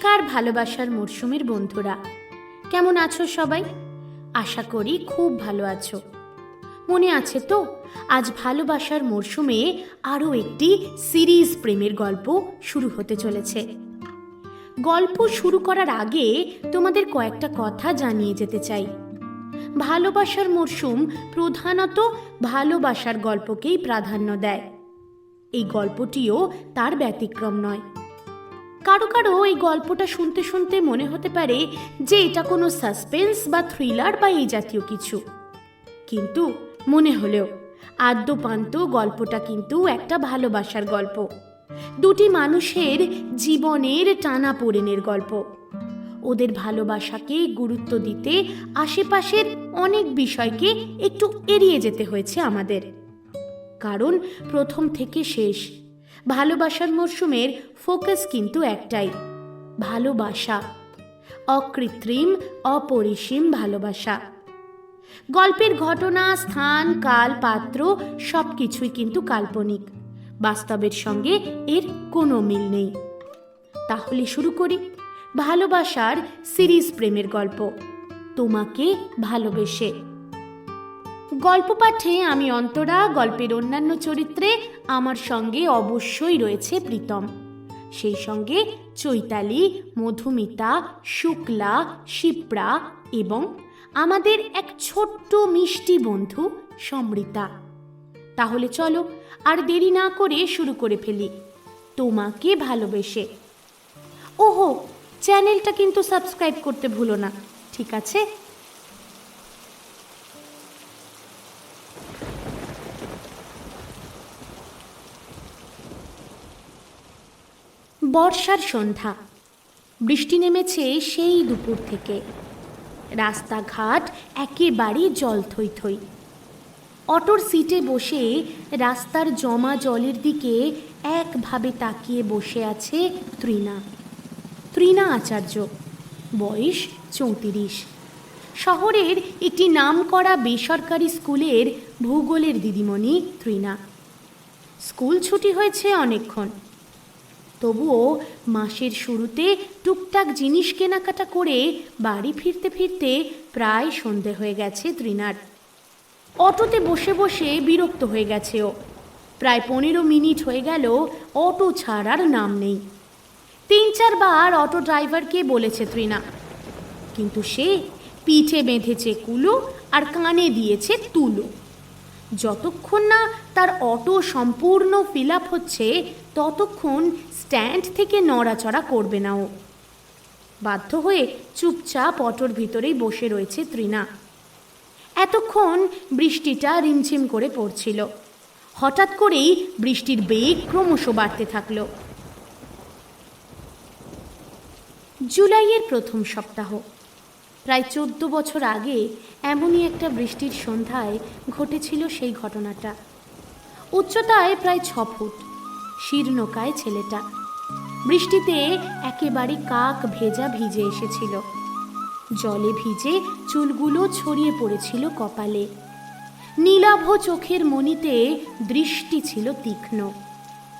নমস্কার ভালোবাসার মরশুমের বন্ধুরা? কেমন আছো সবাই? আশা করি খুব ভালো আছো। মনে আছে তো, আজ ভালোবাসার মরশুমে আরও একটি সিরিজ প্রেমের গল্প শুরু হতে চলেছে। গল্প শুরু করার আগে তোমাদের কয়েকটা কথা জানিয়ে যেতে চাই। ভালোবাসার মরশুম প্রধানত ভালোবাসার গল্পকেই প্রাধান্য দেয়। এই গল্পটিও তার ব্যতিক্রম নয়। কারও কারও এই গল্পটা শুনতে শুনতে মনে হতে পারে যে এটা কোনো সাসপেন্স বা থ্রিলার বা এই জাতীয় কিছু। কিন্তু মনে হলেও আদ্যপান্ত গল্পটা কিন্তু একটা ভালোবাসার গল্প। দুটি মানুষের জীবনের টানা পোড়েনের গল্প। ওদের ভালোবাসাকে গুরুত্ব দিতে আশেপাশের অনেক বিষয়কে একটু এড়িয়ে যেতে হয়েছে আমাদের। কারণ প্রথম থেকে শেষ ভালোবাসার মরশুমের ফোকাস কিন্তু একটাই, ভালোবাসা। অকৃত্রিম, অপরিসীম ভালোবাসা। গল্পের ঘটনা, স্থান, কাল, পাত্র সব কিছুই কিন্তু কাল্পনিক। বাস্তবের সঙ্গে এর কোনো মিল নেই। তাহলে শুরু করি। ভালোবাসার সিরিজ প্রেমের গল্প। তোমাকে ভালোবেসে। গল্প পাঠে আমি অন্তরা, গল্পের অন্যান্য চরিত্রে আমার সঙ্গে অবশ্যই রয়েছে প্রীতম। সেই সঙ্গে চৈতালি, মধুমিতা, শুক্লা, শিপ্রা এবং আমাদের এক ছোট্ট মিষ্টি বন্ধু সমৃতা। তাহলে চলো আর দেরি না করে শুরু করে ফেলি। তোমাকে ভালোবেসে। ওহো, চ্যানেলটা কিন্তু সাবস্ক্রাইব করতে ভুলো না, ঠিক আছে? বর্ষার সন্ধ্যা। বৃষ্টি নেমেছে সেই দুপুর থেকে। রাস্তাঘাট একেবারে জল থই থই অটোর সিটে বসে রাস্তার জমা জলের দিকে একভাবে তাকিয়ে বসে আছে তৃণা। তৃণা আচার্য, বয়স চৌত্রিশ। শহরের একটি নামকরা বেসরকারি স্কুলের ভূগোলের দিদিমণি তৃণা। স্কুল ছুটি হয়েছে অনেকক্ষণ। তবুও মাসের শুরুতে টুকটাক জিনিস কেনাকাটা করে বাড়ি ফিরতে ফিরতে প্রায় সন্ধে হয়ে গেছে তৃণার। অটোতে বসে বসে বিরক্ত হয়ে গেছে ও। প্রায় পনেরো মিনিট হয়ে গেল অটো ছাড়ার নাম নেই। তিন চারবার অটো ড্রাইভারকে বলেছে তৃণা। কিন্তু সে পিঠে বেঁধেছে কুলো আর কানে দিয়েছে তুলো। যতক্ষণ না তার অটো সম্পূর্ণ ফিল আপ হচ্ছে, ততক্ষণ স্ট্যান্ড থেকে নড়াচড়া করবে না ও। বাধ্য হয়ে চুপচাপ অটোর ভিতরেই বসে রয়েছে তৃণা। এতক্ষণ বৃষ্টিটা রিমঝিম করে পড়ছিল। হঠাৎ করেই বৃষ্টির বেগ ক্রমশ বাড়তে থাকল। জুলাইয়ের প্রথম সপ্তাহ। প্রায় চোদ্দ বছর আগে এমনই একটা বৃষ্টির সন্ধ্যায় ঘটেছিল সেই ঘটনাটা। উচ্চতায় প্রায় ছ ফুট শীর্ণকায় ছেলেটা। বৃষ্টিতে একেবারে কাক ভেজা ভিজে এসেছিল। জলে ভিজে চুলগুলো ছড়িয়ে পড়েছিল কপালে। নীলাভ চোখের মনিতে দৃষ্টি ছিল তীক্ষ্ণ।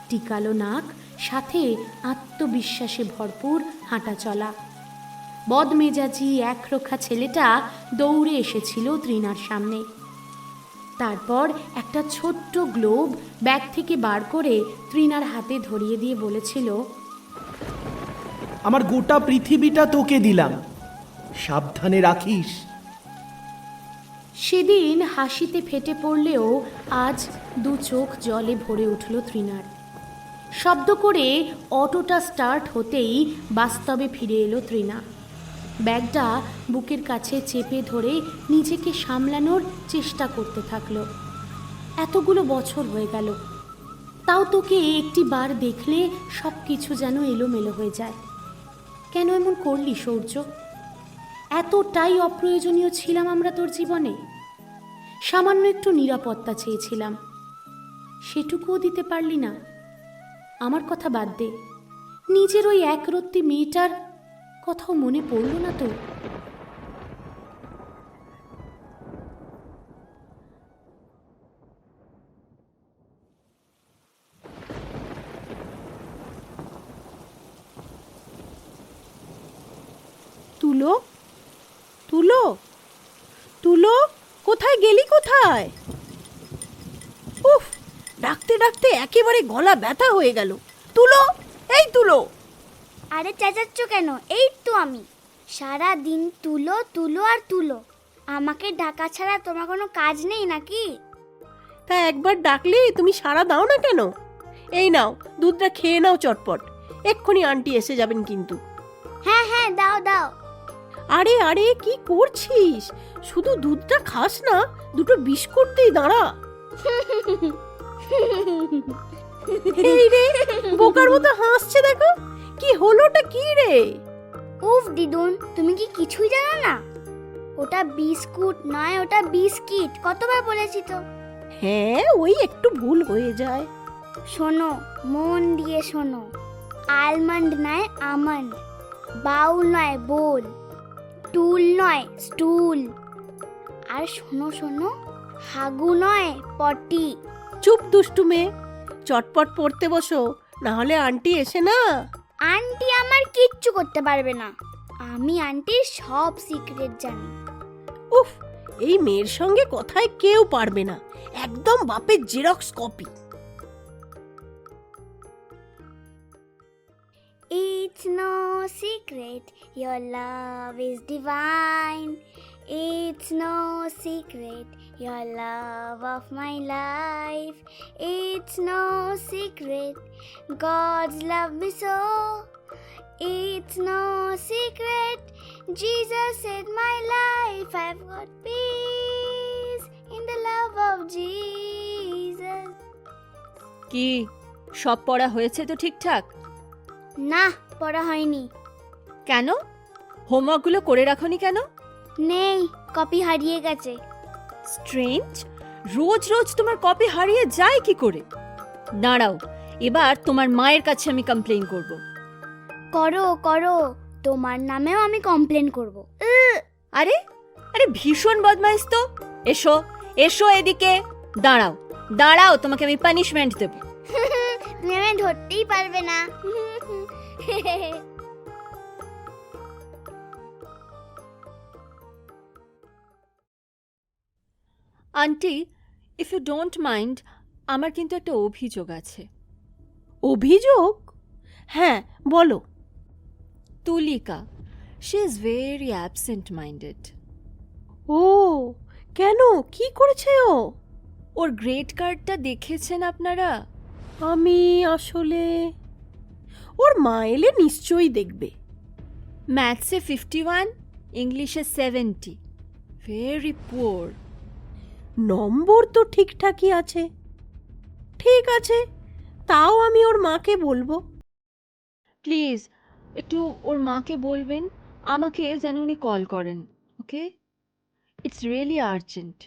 টিকালো নাক, সাথে আত্মবিশ্বাসে ভরপুর হাঁটা চলা। বদমেজাজি একরোখা ছেলেটা দৌড়ে এসেছিল তৃণার সামনে। তারপর একটা ছোট্ট গ্লোব ব্যাগ থেকে বার করে তৃণার হাতে ধরিয়ে দিয়ে বলেছিল আমার গোটা পৃথিবীটা তোকে দিলাম। সাবধানে রাখিস। সেদিন হাসিতে ফেটে পড়লেও আজ দু চোখ জলে ভরে উঠল তৃণার। শব্দ করে অটোটা স্টার্ট হতেই বাস্তবে ফিরে এলো তৃণা। ব্যাগটা বুকের কাছে চেপে ধরে নিজেকে সামলানোর চেষ্টা করতে থাকল। এতগুলো বছর হয়ে গেল। তাও তোকে একটি বার দেখলে সব কিছু যেন এলোমেলো হয়ে যায়। কেন এমন করলি সৌর্য? এতটাই অপ্রয়োজনীয় ছিলাম আমরা তোর জীবনে। সামান্য একটু নিরাপত্তা চেয়েছিলাম। সেটুকুও দিতে পারলি না। আমার কথা বাদ দে। নিজের ওই একরত্তি মেয়েটার কথাও মনে পড়ল না তো। তুলো? তুলো? তুলো, কোথায় গেলি কোথায়? উফ, ডাকতে ডাকতে একেবারে গলা ব্যথা হয়ে গেল। তুলো, এই তুলো! আরে চেঁচাচ্ছ কেন? এই তো আমি। সারা দিন তুলো তুলো আর তুলো। আমাকে ডাকা ছাড়া তোমার কোনো কাজ নেই নাকি? তা একবার ডাকলে তুমি সারা দাও না কেন? এই নাও দুধটা খেয়ে নাও চটপট। এক্ষুনি আন্টি এসে যাবেন কিন্তু। হ্যাঁ হ্যাঁ দাও দাও। আরে আরে কি করছিস? শুধু দুধটা খাস না দুটো বিস্কুট দিই দাঁড়া। এই রে বোকার মতো হাসছে দেখো। কি হলোটা কি রে? উফ দিদুন তুমি কি কিছুই জানো না? ওটা বিস্কুট নয় ওটা বিস্কিট কতবার বলেছি তো। হ্যাঁ ওই একটু ভুল হয়ে যায়। শোনো মন দিয়ে শোনো। আলমন্ড নয় আমন্ড। বাউল নয় বোল। টুল নয় স্টুল। আর শোনো শোনো হাগু নয় পটি। চুপ দুষ্টু মেয়ে চটপট পড়তে বসো না হলে আন্টি এসে না আন্টি আমার কিচ্ছু করতে পারবে না। আমি আন্টির সব সিক্রেট জানি। উফ এই মেয়ের সঙ্গে কথায় কেউ পারবে না। একদম বাপের xerox copy. It's no secret, your love is divine. It's no secret, your love of my life. It's no secret, God's love me so. It's no secret, Jesus saved my life. I've got peace in the love of Jesus. কি সব পড়া হয়েছে তো ঠিকঠাক না পড়া হয়নি কেন হোমওয়ার্কগুলো করে রাখনি কেন নেই কপি হারিয়ে গেছে। স্ট্রেঞ্জ রোজ রোজ তোমার কপি হারিয়ে যায় কি করে? দাঁড়াও এবার তোমার মায়ের কাছে আমি কমপ্লেন করব। করো করো তোমার নামেও আমি কমপ্লেন করব। আরে আরে ভীষণ বদমাইশ তো। এসো এসো এদিকে। দাঁড়াও দাঁড়াও তোমাকে আমি পানিশমেন্ট দেব। তুমি আমি ধরতেই পারবে না। Aunty if you don't mind আমার কিন্তু একটা অভিযোগ আছে। অভিযোগ? হ্যাঁ বলো। Tulika she is very absent minded ও কেন? কি করেছে ও? ওর গ্রেট কার্ডটা দেখেছেন আপনারা? আমি আসলে ওর মা এলে নিশ্চয়ই দেখবে। ম্যাথসে ফিফটি ওয়ান ইংলিশে সেভেন্টি ভেরি পুয়ার নম্বর তো ঠিকঠাকই আছে। ঠিক আছে, তাও আমি ওর মাকে বলব। প্লিজ, একটু ওর মাকে বলবেন, আমাকে যেন উনি কল করেন, okay? It's really urgent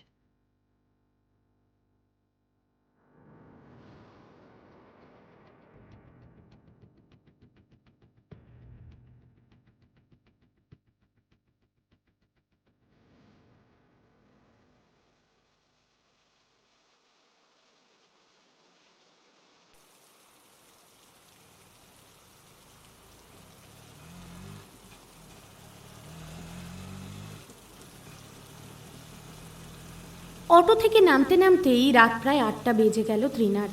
auto থেকে নামতে নামতেই রাত প্রায় আটটা বেজে গেল ত্রিনার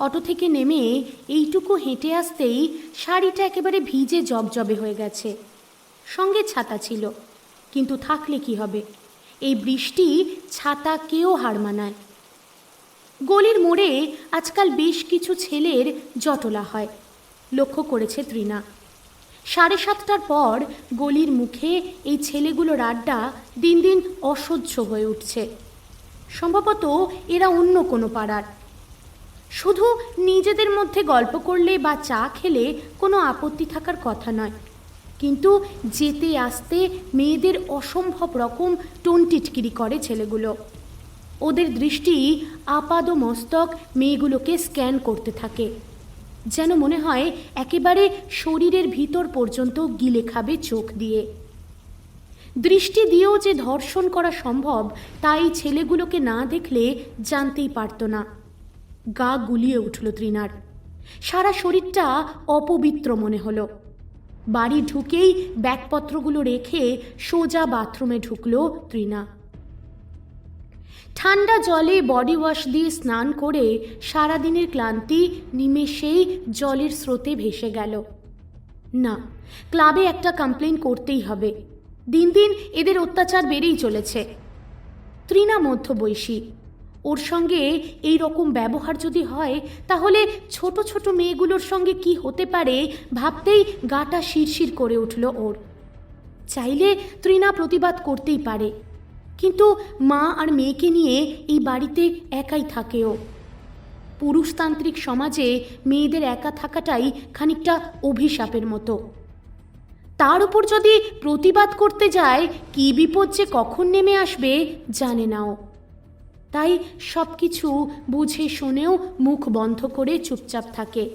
অটো থেকে নেমে এইটুকু হেঁটে আসতেই শাড়িটা একেবারে ভিজে জবজবে হয়ে গেছে। সঙ্গে ছাতা ছিল, কিন্তু থাকলে কি হবে? এই বৃষ্টি ছাতা কেউ হার মানায়। গলির মোড়ে আজকাল বেশ কিছু ছেলের জটলা হয়, লক্ষ্য করেছে ত্রিনা সাড়ে সাতটার পর গলির মুখে এই ছেলেগুলোর আড্ডা দিন দিন অসহ্য হয়ে উঠছে। সম্ভবত এরা অন্য কোনো পাড়ার। শুধু নিজেদের মধ্যে গল্প করলে বা চা খেলে কোনো আপত্তি থাকার কথা নয়। কিন্তু যেতে আসতে মেয়েদের অসম্ভব রকম টোন টিটকিরি করে ছেলেগুলো। ওদের দৃষ্টি আপাদ মস্তক মেয়েগুলোকে স্ক্যান করতে থাকে। যেন মনে হয় একেবারে শরীরের ভিতর পর্যন্ত গিলে খাবে চোখ দিয়ে। দৃষ্টি দিয়েও যে ধর্ষণ করা সম্ভব, তাই ছেলেগুলোকে না দেখলে জানতেই পারতো না। গা গুলিয়ে উঠল তৃণার। সারা শরীরটা অপবিত্র মনে হলো। বাড়ি ঢুকেই ব্যাগপত্রগুলো রেখে সোজা বাথরুমে ঢুকল তৃণা। ঠান্ডা জলে বডি ওয়াশ দিয়ে স্নান করে সারাদিনের ক্লান্তি নিমেষেই জলের স্রোতে ভেসে গেল। না, ক্লাবে একটা কমপ্লেন করতেই হবে। দিন দিন এদের অত্যাচার বেড়েই চলেছে। তৃণা মধ্যবয়সী। ওর সঙ্গে এই রকম ব্যবহার যদি হয়, তাহলে ছোট ছোট মেয়েগুলোর সঙ্গে কি হতে পারে ভাবতেই গাটা শিরশির করে উঠল ওর। চাইলে তৃণা প্রতিবাদ করতেই পারে। কিন্তু মা আর মেয়েকে নিয়ে এই বাড়িতে একাই থাকে ও। পুরুষতান্ত্রিক সমাজে মেয়েদের একা থাকাটাই খানিকটা অভিশাপের মতো। তার উপর যদি প্রতিবাদ করতে যায়, কি বিপদ যে কখন নেমে আসবে, জানে নাও। তাই সব কিছু বুঝে শুনেও মুখ বন্ধ করে চুপচাপ থাকে।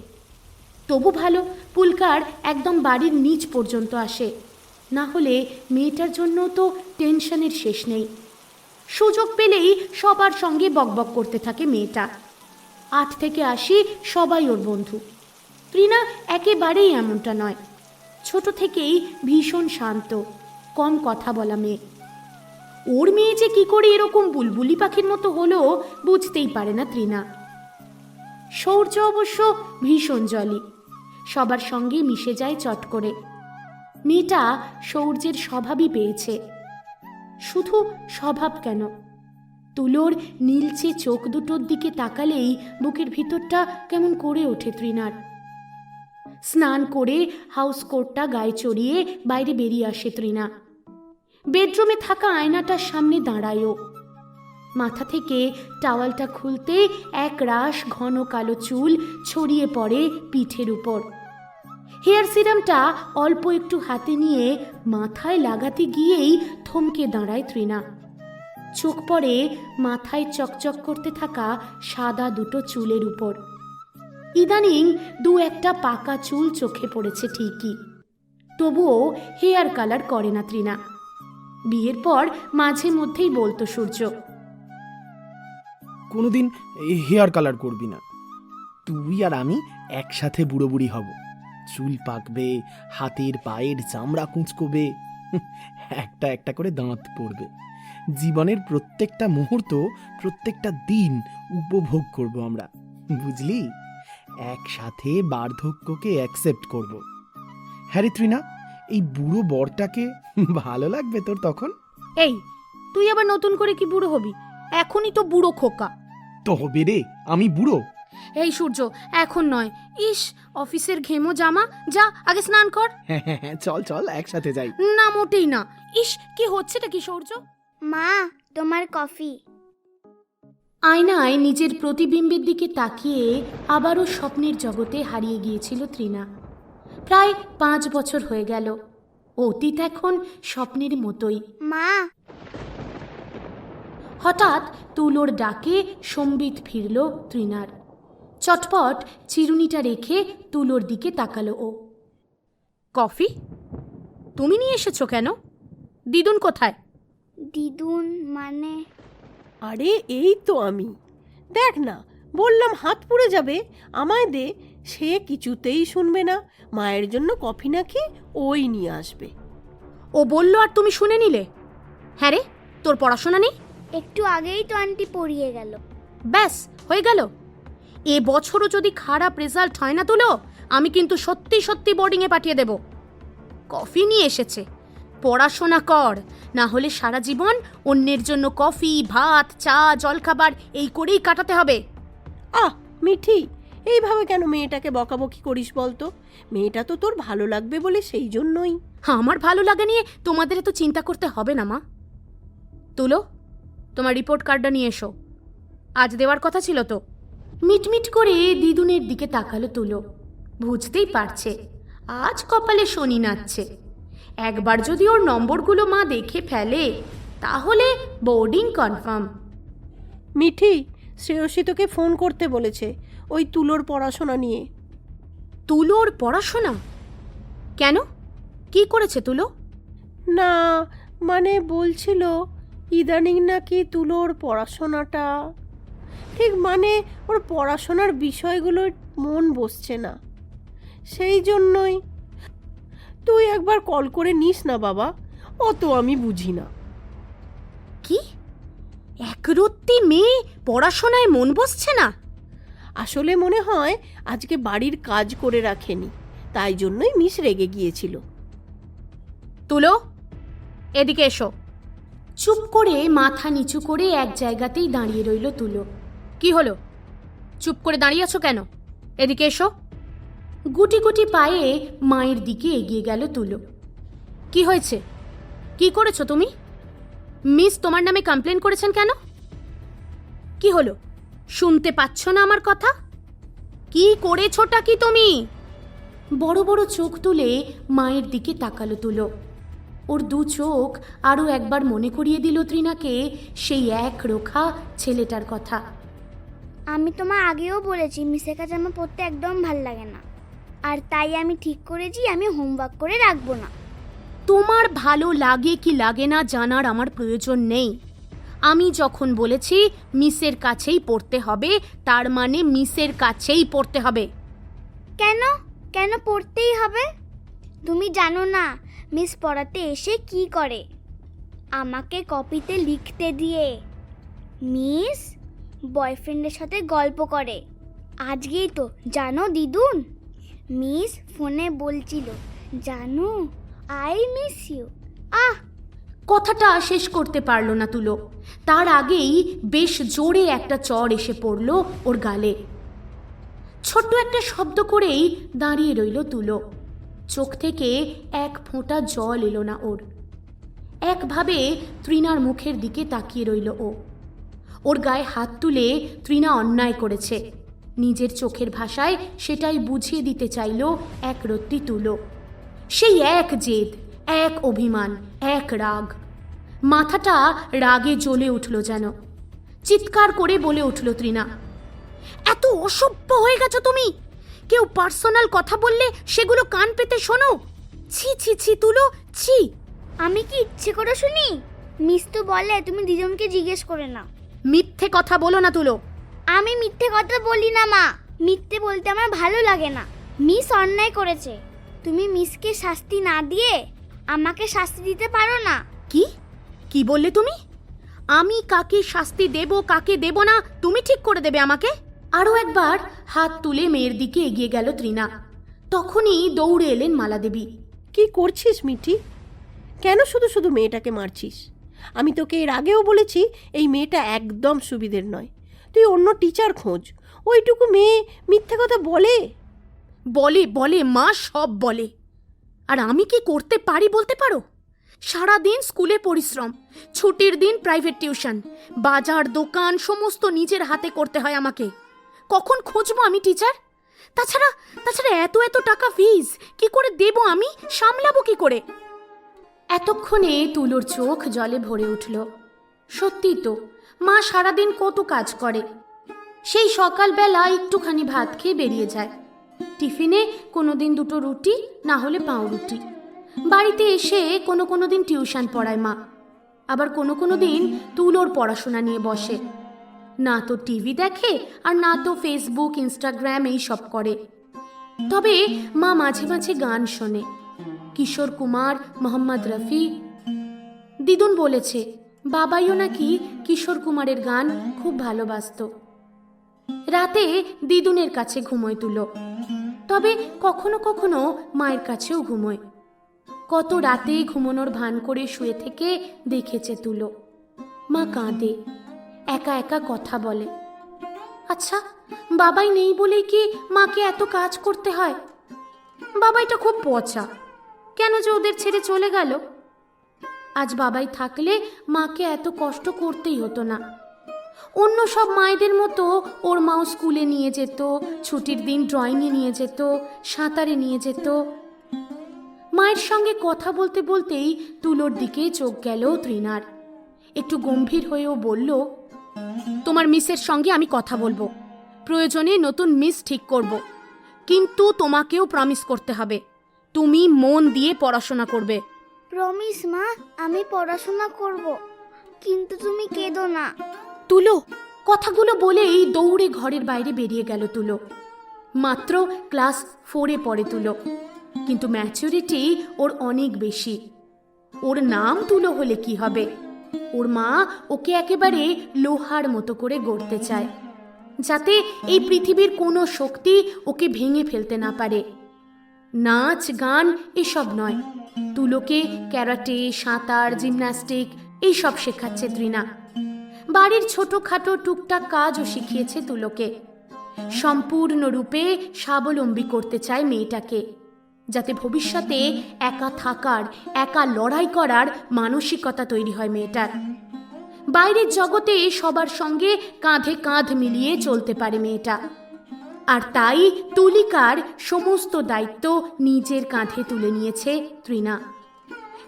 তবু ভালো, পুলকার একদম বাড়ির নিচ পর্যন্ত আসে। না হলে মেয়েটার জন্য তো টেনশনের শেষ নেই। সুযোগ পেলেই সবার সঙ্গে বকবক করতে থাকে মেয়েটা। আট থেকে আশি সবাই ওর বন্ধু। তৃণা একেবারেই এমনটা নয়। ছোট থেকেই ভীষণ শান্ত। কম কথা বলা মেয়ে। ওর মেয়ে যে কি করে এরকম বুলবুলি পাখির মতো হলো বুঝতেই পারে না তৃণা। সৌর্য অবশ্য ভীষণ জলি। সবার সঙ্গে মিশে যায় চট করে। মেয়েটা সৌর্যের স্বভাবই পেয়েছে। শুধু স্বভাব কেন? তুলোর নীলচে চোখ দুটোর দিকে তাকালেই বুকের ভিতরটা কেমন করে ওঠে তৃণার। স্নান করে হাউস কোটটা গায়ে চড়িয়ে বাইরে বেরিয়ে আসে তৃণা। বেডরুমে থাকা আয়নাটার সামনে দাঁড়ায়ও। মাথা থেকে টাওয়ালটা খুলতে এক রাশ ঘন কালো চুল ছড়িয়ে পড়ে পিঠের উপর। হেয়ার সিরামটা অল্প একটু হাতে নিয়ে মাথায় লাগাতে গিয়েই থমকে দাঁড়ায় তৃণা। চোখ পড়ে মাথায় চকচক করতে থাকা সাদা দুটো চুলের উপর। ইদানিং দু একটা পাকা চুল চোখে পড়েছে ঠিকই। তবুও হেয়ার কালার করে না তৃণা। বিয়ের পর মাঝে মধ্যেই বলতো সূর্য, কোনোদিন হেয়ার কালার করবি না। তুই আর আমি একসাথে বুড়ো বুড়ি হব। চুল পাকবে, হাতের পায়ের চামড়া কুঁচকোবে, একটা একটা করে দাঁত পড়বে। জীবনের প্রত্যেকটা মুহূর্ত, প্রত্যেকটা দিন উপভোগ করব আমরা। বুঝলি? একসাথে বার্ধক্যকে অ্যাকসেপ্ট করব। হ্যারি ত্রিনা এই বুড়ো বরটাকে ভালো লাগবে তোর তখন? এই তুই আবার নতুন করে কি বুড়ো হবি? এখনই তো বুড়ো খোকা। তবে রে আমি বুড়ো। এই সূর্য এখন নয়। ইস অফিসের ঘেমো জামা যা আগে স্নান কর। হ্যাঁ হ্যাঁ হ্যাঁ চল চল একসাথে যাই। না মোটেই না। ইস কি হচ্ছেটা কি সূর্য? মা তোমার কফি। আয়নায় নিজের প্রতিবিম্বের দিকে তাকিয়ে আবারও স্বপ্নের জগতে হারিয়ে গিয়েছিল তৃণা। প্রায় পাঁচ বছর হয়ে গেল। অতীত এখন স্বপ্নের মতোই। মা! হঠাৎ তুলোর ডাকে সম্বিত ফিরল তৃণার। চটপট চিরুনিটা রেখে তুলোর দিকে তাকালো ও। কফি? তুমি নিয়ে এসেছ কেন? দিদুন কোথায়? দিদুন মানে আরে এই তো আমি। দেখ না বললাম হাত পুড়ে যাবে আমায় দে সে কিছুতেই শুনবে না মায়ের জন্য কফি নাকি ওই নিয়ে আসবে। ও বলল আর তুমি শুনে নিলে? হ্যাঁ রে তোর পড়াশোনা নেই? একটু আগেই তো আন্টি পড়িয়ে গেল। ব্যাস হয়ে গেল। এ বছরও যদি খারাপ রেজাল্ট হয় না তুলো আমি কিন্তু সত্যি সত্যি বোর্ডিংয়ে পাঠিয়ে দেব। কফি নিয়ে এসেছে। পড়াশোনা কর। না হলে সারা জীবন অন্যের জন্য কফি ভাত চা জলখাবার এই করেই কাটাতে হবে। আহ মিঠি এইভাবে কেন মেয়েটাকে বকাবকি করিস বলতো? মেয়েটা তো তোর ভালো লাগবে বলে সেই জন্যই। আমার ভালো লাগা নিয়ে তোমাদের এত চিন্তা করতে হবে না মা। তুলো তোমার রিপোর্ট কার্ডটা নিয়ে এসো। আজ দেওয়ার কথা ছিল তো। মিটমিট করে দিদুনের দিকে তাকালো তুলো। বুঝতেই পারছে আজ কপালে শনি নাচছে। একবার যদি ওর নম্বরগুলো মা দেখে ফেলে তাহলে বোর্ডিং কনফার্ম মিঠি শ্রেয়সী তোকে ফোন করতে বলেছে ওই তুলোর পড়াশোনা নিয়ে। তুলোর পড়াশোনা? কেন? কি করেছে তুলো? না মানে বলছিল ইদানিং নাকি তুলোর পড়াশোনাটা ঠিক মানে ওর পড়াশোনার বিষয়গুলো মন বসছে না। সেই জন্যই তুই একবার কল করে নিস না বাবা অত আমি বুঝি না। কি? একরত্তি মেয়ে পড়াশোনায় মন বসছে না? আসলে মনে হয় আজকে বাড়ির কাজ করে রাখেনি তাই জন্যই মিস রেগে গিয়েছিল। তুলো এদিকে এসো। চুপ করে মাথা নিচু করে এক জায়গাতেই দাঁড়িয়ে রইল তুলো। কি হলো? চুপ করে দাঁড়িয়ে আছো কেন? এদিকে এসো। গুটি গুটি পায়ে মায়ের দিকে এগিয়ে গেল তুলো। কি হয়েছে? কি করেছ তুমি? মিস তোমার নামে কমপ্লেন করেছেন কেন? কি হলো? শুনতে পাচ্ছ না আমার কথা? কি করেছোটা কি তুমি? বড় বড় চোখ তুলে মায়ের দিকে তাকালো তুলো। ওর দু চোখ আরও একবার মনে করিয়ে দিল ত্রিনাকে সেই এক রোখা ছেলেটার কথা। আমি তোমার আগেও বলেছি, মিসের কাছে আমার পড়তে একদম ভালো লাগে না। আর তাই আমি ঠিক করেছি আমি হোমওয়ার্ক করে রাখব না। তোমার ভালো লাগে কি লাগে না জানার আমার প্রয়োজন নেই। আমি যখন বলেছি মিসের কাছেই পড়তে হবে তার মানে মিসের কাছেই পড়তে হবে। কেন? কেন পড়তেই হবে? তুমি জানো না মিস পড়াতে এসে কি করে? আমাকে কপিতে লিখতে দিয়ে। মিস বয়ফ্রেন্ডের সাথে গল্প করে। আজকেই তো জানো দিদুন? মিস ফোনে বলছিল, জানো আই মিস ইউ আহ! কথাটা শেষ করতে পারল না তুলো। তার আগেই বেশ জোরে একটা চড় এসে পড়ল ওর গালে। ছোট্ট একটা শব্দ করেই দাঁড়িয়ে রইল তুলো। চোখ থেকে এক ফোঁটা জল এলো না ওর। একভাবে তৃণার মুখের দিকে তাকিয়ে রইল ও। ওর গায়ে হাত তুলে তৃণা অন্যায় করেছে। নিজের চোখের ভাষায় সেটাই বুঝিয়ে দিতে চাইল এক রত্তি তুলো। সেই এক জেদ এক অভিমান এক রাগ। মাথাটা রাগে জ্বলে উঠল যেন। চিৎকার করে বলে উঠল তৃণা এত অসভ্য হয়ে গেছো তুমি! কেউ পার্সোনাল কথা বললে সেগুলো কান পেতে শোনো। ছি ছি ছি তুলো ছি! আমি কি ইচ্ছে করে শুনি? মিস তো বলে তুমি দিদুনকে জিজ্ঞেস করে না মিথ্যে কথা বলো না তুলো। আমি মিথ্যে কথা বলি না মা। মিথ্যে বলতে আমার ভালো লাগে না। মিস অন্যায় করেছে। তুমি মিসকে শাস্তি না দিয়ে আমাকে শাস্তি দিতে পারো না। কি? কি বললে তুমি? আমি কাকে শাস্তি দেব কাকে দেব না তুমি ঠিক করে দেবে আমাকে? আরও একবার হাত তুলে মেয়ের দিকে এগিয়ে গেল তৃণা। তখনই দৌড়ে এলেন মালাদেবী। কি করছিস মিঠি? কেন শুধু শুধু মেয়েটাকে মারছিস? আমি তোকে এর আগেও বলেছি এই মেয়েটা একদম সুবিধের নয়। তুই অন্য টিচার খোঁজ। ওইটুকু মেয়ে মিথ্যে কথা বলে? বলে বলে, মা সব বলে। আর আমি কি করতে পারি বলতে পারো? সারা দিন স্কুলে পরিশ্রম, ছুটির দিন প্রাইভেট টিউশন বাজার, দোকান, সমস্ত নিজের হাতে করতে হয় আমাকে। কখন খুঁজবো আমি টিচার তাছাড়া তাছাড়া এত এত টাকা ফিস কি করে দেব আমি? সামলাবো কি করে? এতক্ষণে তুলোর চোখ জলে ভরে উঠল। সত্যি তো, মা সারাদিন কত কাজ করে। সেই সকালবেলা একটুখানি ভাত খেয়ে বেরিয়ে যায়। টিফিনে কোনো দিন দুটো রুটি, না হলে পাউরুটি। বাড়িতে এসে কোনো কোনো দিন টিউশন পড়ায় মা। আবার কোনো কোনো দিন তুলোর পড়াশোনা নিয়ে বসে। না তো টিভি দেখে আর না তো ফেসবুক, ইনস্টাগ্রাম এই সব করে। তবে মা মাঝে মাঝে গান শোনে। কিশোর কুমার, মোহাম্মদ রফি। দিদুন বলেছে বাবাইও নাকি কিশোর কুমারের গান খুব ভালোবাসতো। রাতে দিদুনের কাছে ঘুমোয় তুলো। তবে কখনো কখনো মায়ের কাছেও ঘুমোয়। কত রাতে ঘুমোনোর ভান করে শুয়ে থেকে দেখেছে তুলো। মা কাঁদে, একা একা কথা বলে। আচ্ছা বাবাই নেই বলেই কি মাকে এত কাজ করতে হয়? বাবাইটা খুব পচা। কেন যে ওদের ছেড়ে চলে গেল? আজ বাবাই থাকলে মাকে এত কষ্ট করতেই হতো না। অন্য সব মায়েদের মতো ওর মাও স্কুলে নিয়ে যেত, ছুটির দিন ড্রয়িংয়ে নিয়ে যেত, সাঁতারে নিয়ে যেত। মায়ের সঙ্গে কথা বলতে বলতেই তুলোর দিকে চোখ গেল তৃণার। একটু গম্ভীর হয়েও বলল, তোমার মিসের সঙ্গে আমি কথা বলব। প্রয়োজনে নতুন মিস ঠিক করব। কিন্তু তোমাকেও প্রমিস করতে হবে। তুমি মন দিয়ে পড়াশোনা করবে। প্রমিস মা, আমি পড়াশোনা করব। কিন্তু তুমি কেঁদো না। তুলো, কথাগুলো বলেই দৌড়ে ঘরের বাইরে বেরিয়ে গেল তুলো। মাত্র ক্লাস ফোরে পড়ে তুলো। কিন্তু ম্যাচুরিটি ওর অনেক বেশি। ওর নাম তুলো হলে কি হবে? ওর মা ওকে একেবারে লোহার মতো করে গড়তে চায়। যাতে এই পৃথিবীর কোনো শক্তি ওকে ভেঙে ফেলতে না পারে। নাচ, গান, এসব নয়। তুলোকে, ক্যারাটে, সাঁতার, জিমন্যাস্টিক, এইসব শেখাচ্ছে তৃণা। বাড়ির ছোটখাটো টুকটাক কাজও শিখিয়েছে তুলোকে। সম্পূর্ণরূপে স্বাবলম্বী করতে চায় মেয়েটাকে, যাতে ভবিষ্যতে একা থাকার, একা লড়াই করার মানসিকতা তৈরি হয় মেয়েটার। বাইরের জগতে সবার সঙ্গে কাঁধে কাঁধ মিলিয়ে চলতে পারে মেয়েটা। আর তাই তুলিকার সমস্ত দায়িত্ব নিজের কাঁধে তুলে নিয়েছে তৃণা।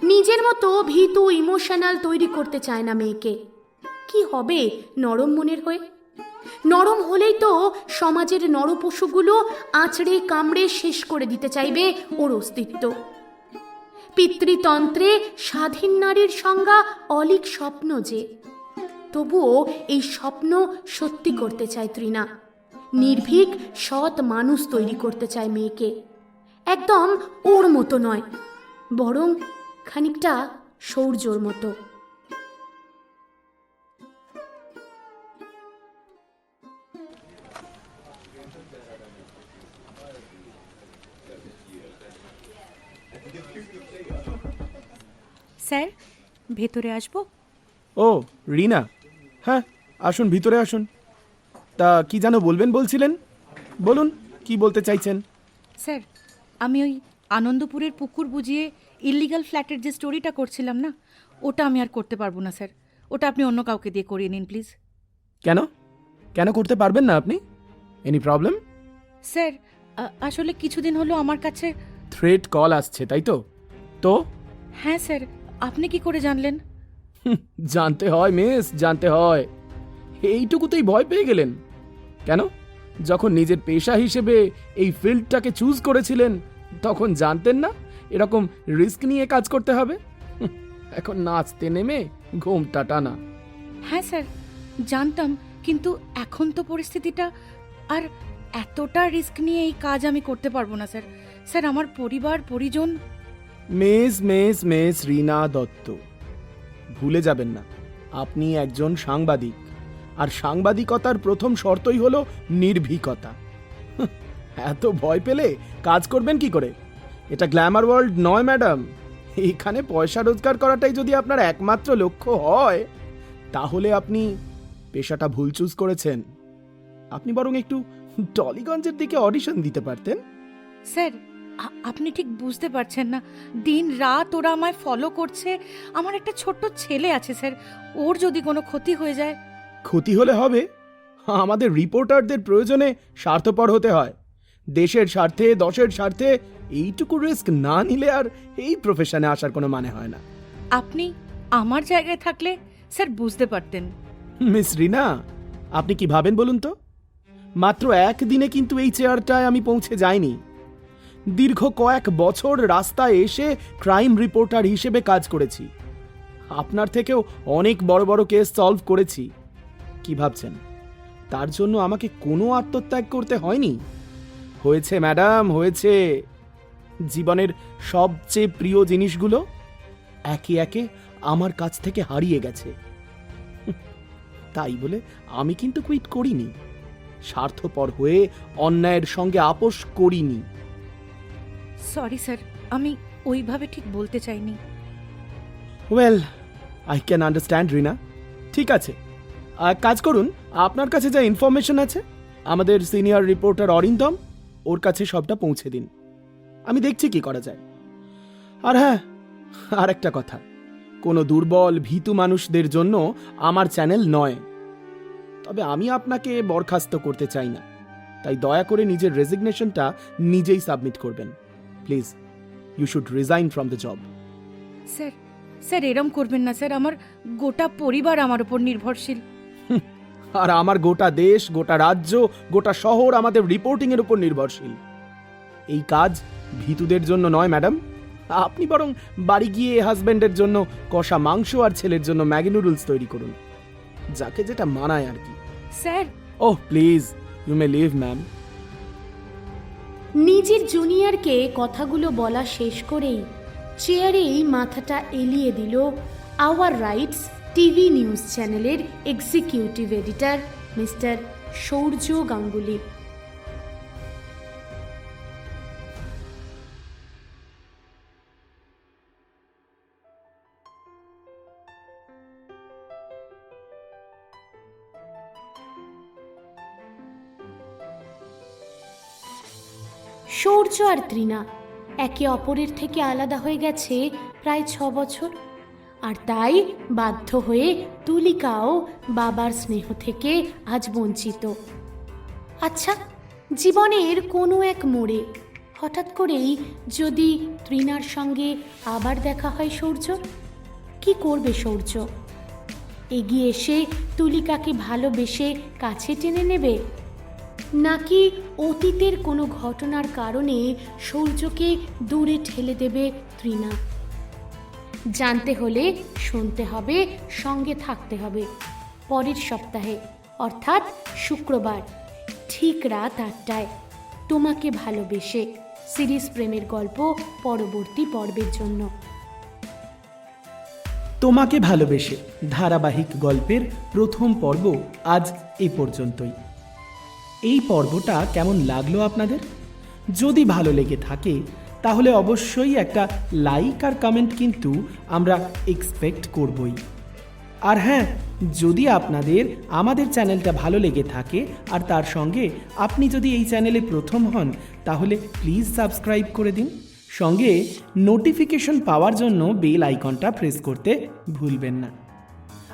নিজের মতো ভীতু ইমোশনাল তৈরি করতে চায় না মেয়েকে। কি হবে নরম মনের হয়ে? নরম হলেই তো সমাজের নরপশুগুলো আঁচড়ে কামড়ে শেষ করে দিতে চাইবে ওর অস্তিত্ব। পিতৃতন্ত্রে স্বাধীন নারীর সংজ্ঞা অলিক স্বপ্ন যে। তবুও এই স্বপ্ন সত্যি করতে চায় তৃণা। নির্ভীক সৎ মানুষ তৈরি করতে চায় মেয়েকে। একদম ওর মতো নয় বরং খানিকটা সৌর্যর মতো। স্যার ভেতরে আসব? ও রিনা। হ্যাঁ আসুন ভিতরে আসুন। তা কি যেন বলবেন বলছিলেন? বলুন কি বলতে চাইছেন? স্যার আমি ওই আনন্দপুরের পুকুর বুঝিয়ে ইলিগাল ফ্ল্যাটের যে স্টোরিটা করছিলাম না ওটা আমি আর করতে পারব না স্যার। ওটা আপনি অন্য কাউকে দিয়ে করিয়ে নিন প্লিজ। কেন? কেন করতে পারবেন না আপনি? এনি প্রবলেম স্যার আসলে কিছুদিন হলো আমার কাছে থ্রেড কল আসছে তাই তো? তো? হ্যাঁ স্যার আপনি কি করে জানলেন? জানতে হয় মিস জানতে হয়। এইটুকুতেই ভয় পেয়ে গেলেন। কেন? যখন নিজের পেশা হিসেবে এই ফিল্ডটাকে চুজ করেছিলেন তখন জানতেন না এরকম রিস্ক নিয়ে কাজ করতে হবে? এখন নাচতে নেমে ঘুমটা টানা। হ্যাঁ স্যার জানতাম কিন্তু এখন তো পরিস্থিতিটা আর এতটা রিস্ক নিয়ে এই কাজ আমি করতে পারব না স্যার। স্যার আমার পরিবার পরিজন? Miss miss miss Rina Dutta. ভুলে যাবেন না আপনি একজন সাংবাদিক। আর সাংবাদিকতার প্রথম শর্তই হলো নির্ভীকতা। এত ভয় পেলে কাজ করবেন কি করে? এটা গ্ল্যামার ওয়ার্ল্ড নয়, ম্যাডাম। এখানে পয়সা রোজগার করাটাই যদি আপনার একমাত্র লক্ষ্য হয়, তাহলে আপনি পেশাটা ভুল চুজ করেছেন। আপনি বরং একটু টলিগঞ্জের দিকে অডিশন দিতে পারতেন। স্যার আপনি ঠিক বুঝতে পারছেন না। দিন রাত ওরা আমায় ফলো করছে। আমার একটা ছোট্ট ছেলে আছে, স্যার। ওর যদি কোনো ক্ষতি হয়ে যায় ক্ষতি হলে হবে? আমাদের রিপোর্টারদের প্রয়োজনে স্বার্থপর হতে হয়। দেশের স্বার্থে দশের স্বার্থে এইটুকু রিস্ক না নিলে আর এই প্রফেশনে আসার কোনো মানে হয় না। আপনি আমার জায়গায় থাকলে স্যার বুঝতে পারতেন। মিস রিনা আপনি কি ভাবেন বলুন তো? মাত্র একদিনে কিন্তু এই চেয়ারটায় আমি পৌঁছে যাইনি। দীর্ঘ কয়েক বছর রাস্তায় এসে ক্রাইম রিপোর্টার হিসেবে কাজ করেছি। আপনার থেকেও অনেক বড় বড় কেস সলভ করেছি। কি ভাবছেন? তার জন্য আমাকে কোনো আত্মত্যাগ করতে হয়নি? হয়েছে ম্যাডাম হয়েছে। জীবনের সবচেয়ে প্রিয় জিনিসগুলো একে একে আমার কাছ থেকে হারিয়ে গেছে। তাই বলে আমি কিন্তু কুইট করিনি। স্বার্থপর হয়ে অন্যায়ের সঙ্গে আপোষ করিনি। সরি স্যার আমি ওইভাবে ঠিক বলতে চাইনি। Well I can understand Rina ঠিক আছে। কাজ করুন, আপনার কাছে যা ইনফরমেশন আছে, আমাদের সিনিয়র রিপোর্টার অরিন্দম, ওর কাছে সবটা পৌঁছে দিন। আমি দেখছি কি করা যায়। আর হ্যাঁ আর একটা কথা, কোনো দুর্বল, ভীতু মানুষদের জন্য আমার চ্যানেল নয়। তবে আমি আপনাকে বরখাস্ত করতে চাই না। তাই দয়া করে নিজের রেজিগনেশনটা নিজেই সাবমিট করবেন। Please you should resign from the job sir sir, এরম করবেন না, স্যার। আমার গোটা পরিবার আমার উপর নির্ভরশীল। আর আমার গোটা দেশ গোটা রাজ্য গোটা শহর আমাদের রিপোর্টিং এর উপর নির্ভরশীল। এই কাজ ভীতুদের জন্য নয় ম্যাডাম। আপনি বরং বাড়ি গিয়ে হাজবেন্ডের জন্য কষা মাংস আর ছেলের জন্য ম্যাগি নুডলস তৈরি করুন। যাকে যেটা মানায় আর কি। Sir. Oh please you may leave ma'am নিজের জুনিয়রকে কথাগুলো বলা শেষ করেই চেয়ারেই মাথাটা এলিয়ে দিল আওয়ার রাইটস টিভি নিউজ চ্যানেলের executive editor mister Sourya Ganguly. Sourya আর তৃণা একে অপরের থেকে আলাদা হয়ে গেছে প্রায় ছ বছর। আর তাই বাধ্য হয়ে তুলিকাও বাবার স্নেহ থেকে আজ বঞ্চিত। আচ্ছা জীবনের কোনো এক মোড়ে হঠাৎ করেই যদি তৃণার সঙ্গে আবার দেখা হয় সৌর্য, কি করবে সৌর্য? এগিয়ে এসে তুলিকাকে ভালোবেসে কাছে টেনে নেবে? নাকি অতীতের কোনো ঘটনার কারণে সূর্যকে দূরে ঠেলে দেবে তৃণা? জানতে হলে শুনতে হবে, সঙ্গে থাকতে হবে। পরের সপ্তাহে, অর্থাৎ শুক্রবার, ঠিক রাত আটটায়। তোমাকে ভালোবেসে সিরিজ প্রেমের গল্প পরবর্তী পর্বের জন্য। তোমাকে ভালোবেসে ধারাবাহিক গল্পের প্রথম পর্ব আজ এ পর্যন্তই। এই পর্বটা কেমন লাগল আপনাদের? যদি ভালো লেগে থাকে তাহলে অবশ্যই একটা লাইক আর কমেন্ট কিন্তু আমরা এক্সপেক্ট করবই। আর হ্যাঁ যদি আপনাদের আমাদের চ্যানেলটা ভালো লেগে থাকে, আর তার সঙ্গে আপনি যদি এই চ্যানেলে প্রথম হন, তাহলে প্লিজ সাবস্ক্রাইব করে দিন। সঙ্গে নোটিফিকেশন পাওয়ার জন্য বেল আইকনটা প্রেস করতে ভুলবেন না।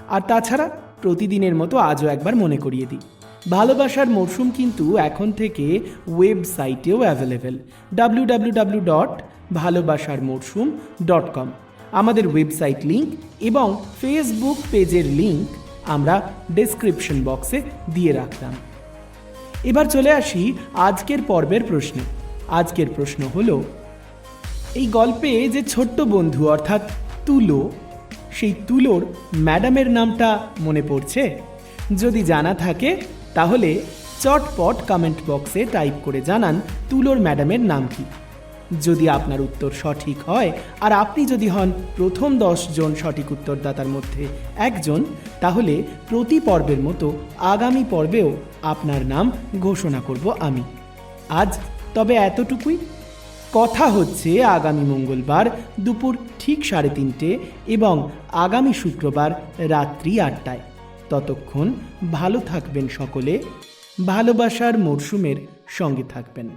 আর তাছাড়া প্রতিদিনের মতো আজও একবার মনে করিয়ে দিই। ভালোবাসার মরশুম কিন্তু এখন থেকে ওয়েবসাইটেও available. W W W dot ভালোবাসার মরশুম ডট কম আমাদের ওয়েবসাইট লিংক এবং ফেসবুক পেজের লিংক আমরা ডেসক্রিপশন বক্সে দিয়ে রাখলাম। এবার চলে আসি আজকের পর্বের প্রশ্নে। আজকের প্রশ্ন হল, এই গল্পে যে ছোট্ট বন্ধু অর্থাৎ তুলো, সেই তুলোর ম্যাডামের নামটা মনে পড়ছে? যদি জানা থাকে, তাহলে চটপট কমেন্ট বক্সে টাইপ করে জানান তুলোর ম্যাডামের নাম কি। যদি আপনার উত্তর সঠিক হয়, আর আপনি যদি হন প্রথম জন সঠিক উত্তরদাতার মধ্যে একজন, তাহলে প্রতি পর্বের মতো আগামী পর্বেও আপনার নাম ঘোষণা করব আমি। আজ তবে এতটুকুই। কথা হচ্ছে আগামী মঙ্গলবার দুপুর ঠিক সাড়ে তিনটে এবং আগামী শুক্রবার রাত্রি আটটায়। ততক্ষণ ভালো থাকবেন সকলে ভালোবাসার মরশুমের সঙ্গে থাকবেন।